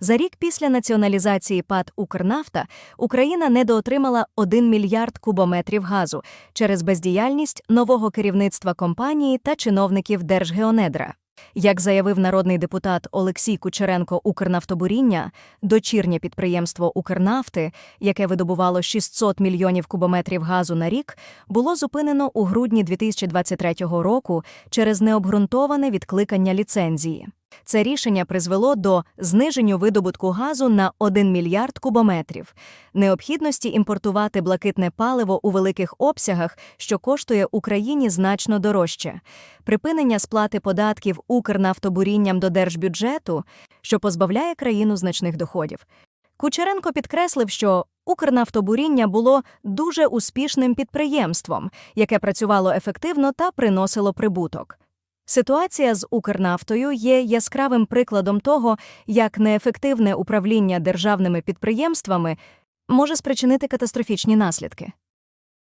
За рік після націоналізації ПАД «Укрнафта» Україна недоотримала 1 мільярд кубометрів газу через бездіяльність нового керівництва компанії та чиновників Держгеонедра. Як заявив народний депутат Олексій Кучеренко Укрнафтобуріння, дочірнє підприємство Укрнафти, яке видобувало 600 мільйонів кубометрів газу на рік, було зупинено у грудні 2023 року через необґрунтоване відкликання ліцензії. Це рішення призвело до зниження видобутку газу на 1 мільярд кубометрів, необхідності імпортувати блакитне паливо у великих обсягах, що коштує Україні значно дорожче, припинення сплати податків Укрнафтобурінням до держбюджету, що позбавляє країну значних доходів. Кучеренко підкреслив, що Укрнафтобуріння було дуже успішним підприємством, яке працювало ефективно та приносило прибуток. Ситуація з Укрнафтою є яскравим прикладом того, як неефективне управління державними підприємствами може спричинити катастрофічні наслідки.